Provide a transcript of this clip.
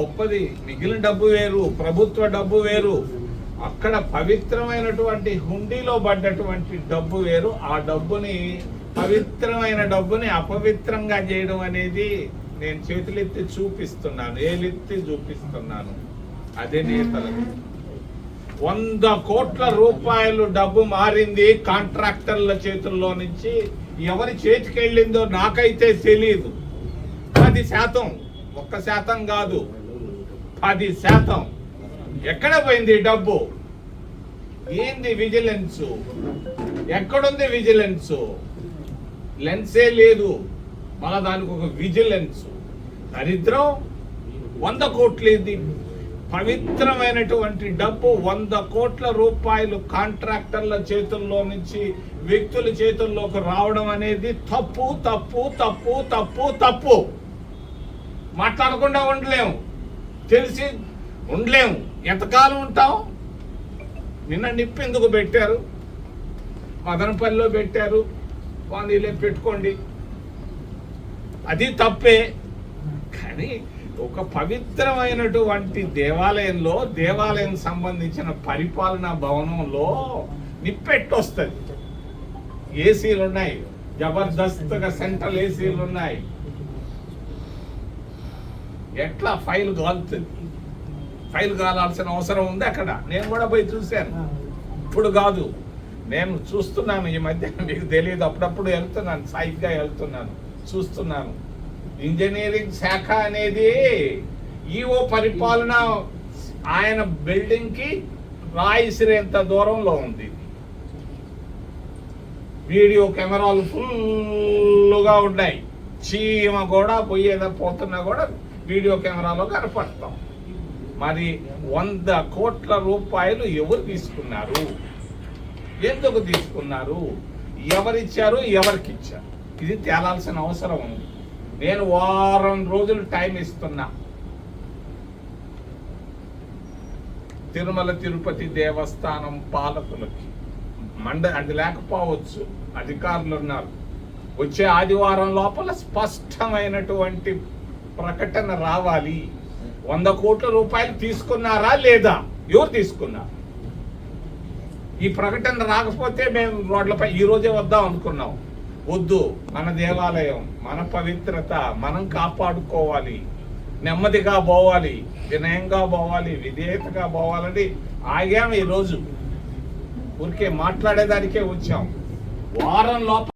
గొప్పది. మిగిలిన డబ్బు వేరు ప్రభుత్వ డబ్బు వేరు. అక్కడ పవిత్రమైనటువంటి హుండీలో పడ్డటువంటి డబ్బు వేరు. ఆ డబ్బుని పవిత్రమైన డబ్బుని అపవిత్రంగా చేయడం అనేది నేను చేతులెత్తి చూపిస్తున్నాను. ఏలెత్తి చూపిస్తున్నాను. అదే నేతలకు వంద కోట్ల రూపాయలు డబ్బు మారింది కాంట్రాక్టర్ల చేతుల్లో నుంచి. ఎవరి చేతికి వెళ్ళిందో నాకైతే తెలీదు. పది శాతం ఒక్క శాతం కాదు. పది శాతం. ఎక్కడ పోయింది డబ్బు? ఏంది విజిలెన్స్? ఎక్కడుంది విజిలెన్స్? లెన్సే లేదు. మళ్ళా దానికి ఒక విజిలెన్స్. దరిద్రం? వంద కోట్లేది పవిత్రమైనటువంటి డబ్బు వంద కోట్ల రూపాయలు కాంట్రాక్టర్ల చేతుల్లో నుంచి వ్యక్తుల చేతుల్లోకి రావడం అనేది తప్పు తప్పు తప్పు తప్పు తప్పు. మాట్లాడకుండా ఉండలేము. తెలిసి ఉండలేము. ఎంతకాలం ఉంటాం? నిన్న నిప్పు ఎందుకు పెట్టారు? మదనపల్లిలో పెట్టారు. వాణిలే పెట్టుకోండి. అది తప్పే. కానీ ఒక పవిత్రమైనటువంటి దేవాలయంలో దేవాలయం సంబంధించిన పరిపాలనా భవనంలో నిప్పెట్టొస్తుంది. ఏసీలు ఉన్నాయి జబర్దస్త్గా సెంట్రల్ ఏసీలు ఉన్నాయి ఎట్లా ఫైల్ కాలుతుంది ఫైల్ కాలాల్సిన అవసరం ఉంది అక్కడ. నేను కూడా పోయి చూశాను. ఇప్పుడు కాదు. నేను చూస్తున్నాను ఈ మధ్య. మీకు తెలియదు. అప్పుడప్పుడు వెళ్తున్నాను. సైగ్గా వెళ్తున్నాను. చూస్తున్నాను. ఇంజనీరింగ్ శాఖ అనేది ఈఓ పరిపాలన ఆయన బిల్డింగ్కి రాయిసిరేంత దూరంలో ఉంది. వీడియో కెమెరాలు ఫుల్గా ఉన్నాయి. చీమ కూడా పోయేదా పోతున్నా కూడా వీడియో కెమెరాలో కనపడతాం. మరి వంద కోట్ల రూపాయలు ఎవరు తీసుకున్నారు? ఎందుకు తీసుకున్నారు? ఎవరిచ్చారు? ఎవరికి ఇచ్చారు ఇది తేలాల్సిన అవసరం ఉంది. నేను వారం రోజులు టైం ఇస్తున్నా. తిరుమల తిరుపతి దేవస్థానం పాలకులకి. మండ అది లేకపోవచ్చు. అధికారులు ఉన్నారు. వచ్చే ఆదివారం లోపల స్పష్టమైనటువంటి ప్రకటన రావాలి. వంద కోట్ల రూపాయలు తీసుకున్నారా లేదా? ఎవరు తీసుకున్నారు? ఈ ప్రకటన రాకపోతే మేము రోడ్లపై ఈ రోజే వద్దాం అనుకున్నాం. వద్దు మన దేవాలయం మన పవిత్రత మనం కాపాడుకోవాలి. నెమ్మదిగా పోవాలి వినయంగా పోవాలి విధేయతగా పోవాలని ఆగాం ఈరోజు. ఊరికే మాట్లాడేదానికే వచ్చాం. వారం లోపల